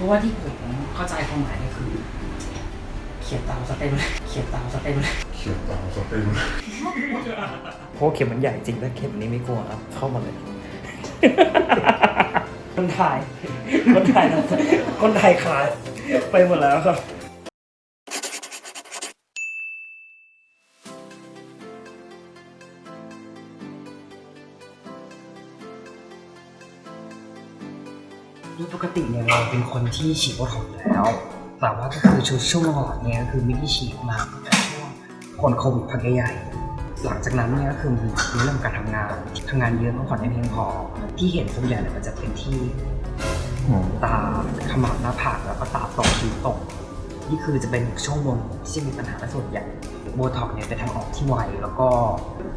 ราะว่าที่ผมเข้าใจความหมายก็คือ เขียนตามสเต็มเลยเขียนตามสเต็มเลยเขียนตามสเต็มเลยเพราะว่าเข็มมันใหญ่จริงแล้วเข็มนี้ไม่กลัวครับเข้ามาเลย คนถ่าย คนถ่ายนะคนถ่ายขาดไปหมดแล้วครับ โดยปกติเนี่ยเราเป็นคนที่ฉีดโบท็อกซ์อยู่แล้วแต่ว่าก็คือชุดช่วงหลังๆเนี่ยก็คือไม่ได้ฉีดมาตั้งแต่ช่วงก่อนโควิดพักใหญ่ๆหลังจากนั้นเนี่ยก็คือมีเรื่องการทำงานทำงานเยอะพักผ่อนไม่เพียงพอที่เห็นส่วนใหญ่เนี่ยมันจะเป็นที่ตาขมับหน้าผากแล้วก็ตาตกคิ้วตกนี่คือจะเป็นช่วงบนที่จะมีปัญหาและส่วนใหญ่โบท็อกซ์เนี่ยเป็นทางออกที่ไวแล้วก็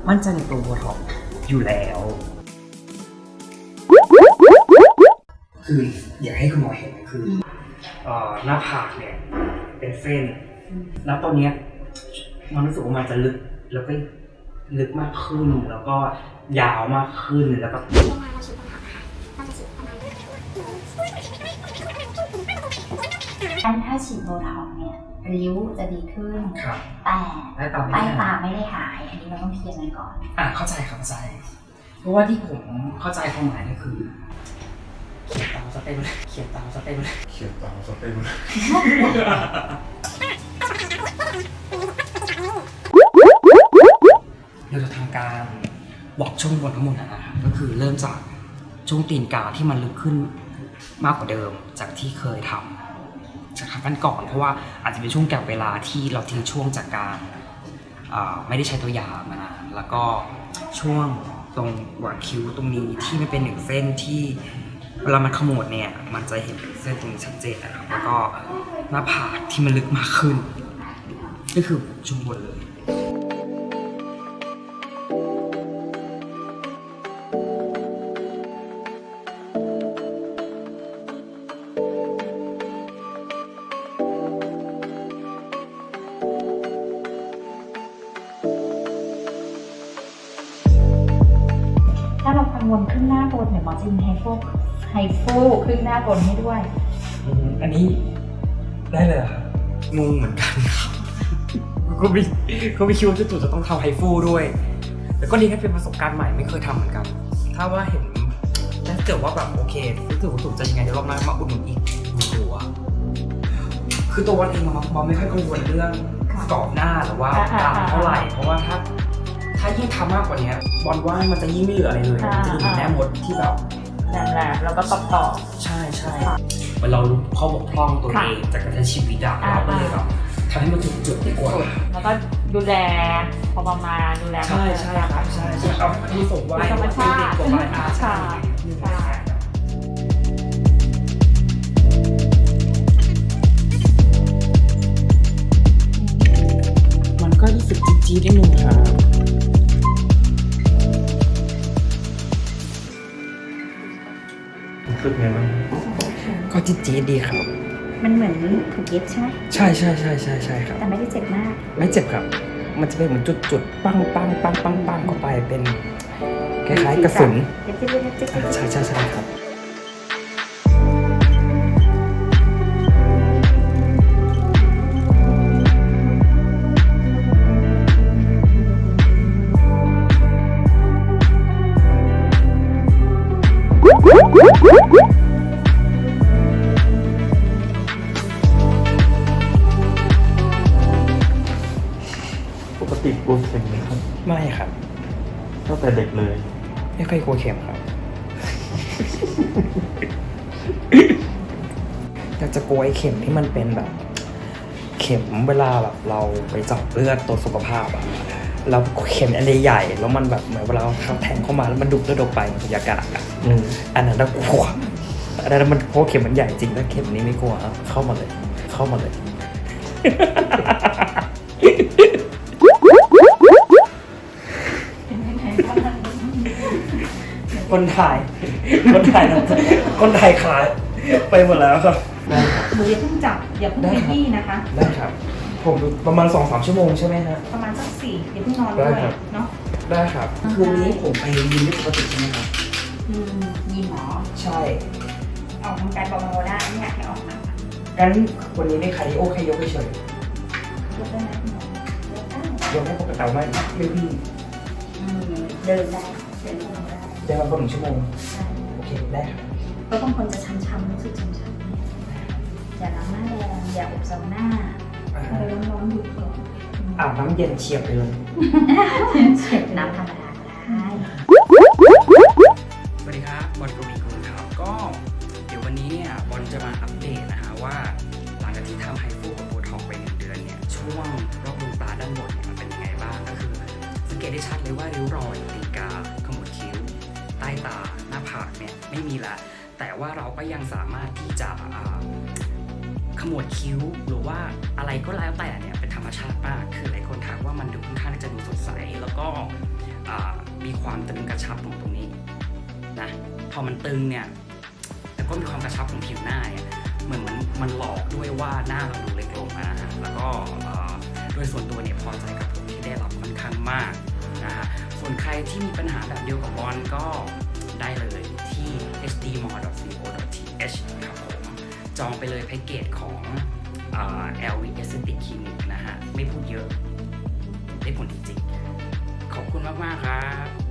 มั่นใจในตัวโบท็อกซ์อยู่แล้ว คืออยากให้คุณหมอเห็นคือเอ่อหน้าผากเนี่ยเป็นเส้นแล้วตอนเนี้ยมันรู้สึกว่ามันจะลึกแล้วก็ลึกมากขึ้นแล้วก็ยาวมากขึ้นแล้วก็อันถ้าฉีดโบท็อกซ์เนี่ยริ้วจะดีขึ้น ครับ แต่ได้ตามใต้ไม่ตาได้ไม่ได้หาย อันนี้เราต้องเคลียร์กันก่อน อะเข้าใจครับเข้าใจ เพราะว่าที่ผมเข้าใจความหมายก็คือเขียนตามส เต็มเลยเขียนตามสเต็มเลยเขียนตามสเต็มเลยเราจะทำการบอกช่วงบนทั้งหมดนะครับก็คือเริ่มจากช่วงตีนกาที่มันลึกขึ้นมากกว่าเดิมจากที่เคยทำจากครั้งก่อนเพราะว่าอาจจะเป็นช่วงแก่เวลาที่เราทิ้งช่วงจากการอ่าไม่ได้ใช้ตัวยามานานแล้วก็ช่วงตรงหว่างคิ้วตรงนี้ที่ไม่เป็นหนึ่งเส้นที่ เวลามันขมวดเนี่ย มันจะเห็นเส้นตรงนี้ชัดเจนนะครับ แล้วก็หน้าผากที่มันลึกมากขึ้นก็คือช่วงบนเลยถ้าเรากังวลขึ้นหน้าบนเนี่ยหมอจะมีไฮโฟ ไฮโฟขึ้นหน้าบนให้ด้วย อืมอันนี้ได้เลยเหรอครับงงเหมือนกันครับก็ไม่ก็ไม่คิดว่าจู่ๆจะต้องทำไฮฟูด้วย แต่ก็ดีแค่เป็นประสบการณ์ใหม่ไม่เคยทำเหมือนกัน ถ้าว่าเห็นถ้าเกิดว่าแบบโอเครู้สึกว่าถูกใจยังไงเดี๋ยวรอบหน้ามาอุดหนุนอีกมีตัวคือตัววันเองมันมันไม่ค่อยกังวลเรื่องค่ะกรอบหน้าหรือว่าอ่าตาอ่าเท่าไหร่เพราะว่าถ้าถ้ายิ่งทำมากกว่านี้บอลว่ามันจะยิ่งไม่เหลืออะไรเลยมันจะดูเหมือนแม่มดที่แบบ แหลมๆแล้วก็ต่อต่อใช่ใช่ค่ะเหมือนเรารู้ข้อบกพร่องตัวค่ะเองจากการใช้ชีวิตอะอ่าเราก็เลยแบบทำให้มันถูกจุดดีกว่า แล้วก็ดูแลพอประมาณดูแลใช่ใช่ครับใช่ใช่เอาให้มันดูสมวัยธรรมชาติเด็กกว่าวัยอาใช่ใช่ใช่มันก็รู้สึกจี๊ดจี๊ดนิดนึงครั สึกไงบ้างก็จี๊ดจี๊ดดีครับ มันเหมือนถูกเย็บใช่ไหมใช่ใช่ใช่ใช่ใช่ครับ แต่ไม่ได้เจ็บมาก ไม่เจ็บครับ มันจะเป็นเหมือนจุดจุดๆปังปังปังปังปังเข้าไปเป็นคล้ายๆกระสุนเย็บเย็บเย็บเย็บเย็บอ่าใช่ใช่ใช่ครับ แต่เด็กเลย ไม่ค่อยกลัวเข็มครับ อยากจะกลัวไอ้เข็มที่มันเป็นแบบ เข็มเวลาแบบเราไปเจาะเลือดตัวจสุขภาพอะแล้วเข็มอันใหญ่ๆแล้วมันแบบเหมือนเวลาเขาแทงเข้ามาแล้วมันดูดเลือดออกไปมันบรรยากาศอะอืม อันนั้นน่ากลัวอันนั้นมันเพราะเข็มมันใหญ่จริงแล้วเข็มนี้ไม่กลัวครับเข้ามาเลย เข้ามาเลย คนถ่าย คนถ่ายนะคนถ่ายขาดไปหมดแล้วครับได้ครับหนูอย่าเพิ่งจับอย่าเพิ่งได้เบครับบี้นะคะ ได้ครับ ผมประมาณสองสามชั่วโมงใช่ไหมฮะ ประมาณสักสี่อย่าเพิ่งนอนด้วยได้ครับ เนาะได้ครับ คืนนี้ผมไปยินได้ปกติใช่ไหมครับ อืมยินหมอใช่ ออกกำลังกายเบาๆได้ไม่อยากให้ออกหนักงั้นวันนี้ไม่คาร์ดิโอแค่ยกเฉยยกได้ไหมคุณหมอยกได้ๆยกให้ปกติแต่ว่าไม่วิ่งอืมเดินได้ เดินได้เดินมาพอหนึ่งชั่วโมงใช่โอเคได้ครับเพราะบางคนจะช้ำๆรู้สึกช้ำๆอย่าล้างหน้าแรงอย่าอบซาวน่าอ่าเอาไปร้อนๆหยุดก่อนอาบน้ำเย็นเฉียบไปเลยเช็ดน้ำธรรมดาก็ได้สวัสดีครับบอลกวีกุลครับก็เดี๋ยววันนี้เนี่ยบอลจะมาอัปเดตนะฮะว่าหลังจากที่ทำไฮฟูกับโบท็อกไปหนึ่งเดือนเนี่ยช่วงรอบดวงตาด้านบนเนี่ยมันเป็นยังไงบ้างก็คือ สังเกตได้ชัดเลยว่าริ้วรอยตีนกาขมวดคิ้วใต้ตาหน้าผากเนี่ยไม่มีละ แต่ว่าเราก็ยังสามารถที่จะขมวดคิ้วหรือว่าอะไรก็แล้วแต่เนี่ยเป็นธรรมชาติมากคือหลายคนทักว่ามันดูค่อนข้างจะดูสดใสแล้วก็มีความตึงกระชับตรงตรงนี้นะพอมันตึงเนี่ยแต่ก็มีความกระชับของผิวหน้าเนี่ยเหมือนมันมันหลอกด้วยว่าหน้าเราดูเล็กลงนะฮะแล้วก็โดยส่วนตัวเนี่ยพอใจกับผลที่ได้รับค่อนข้างมากนะฮะส่วนใครที่มีปัญหาแบบเดียวกับบอลก็ ได้เลยที่ hdmall.co.th ครับผม จองไปเลยแพ็กเกจของอ่า LV Aesthetic Clinic นะฮะ ไม่พูดเยอะ ได้ผลจริงๆ ขอบคุณมาก ๆ ครับ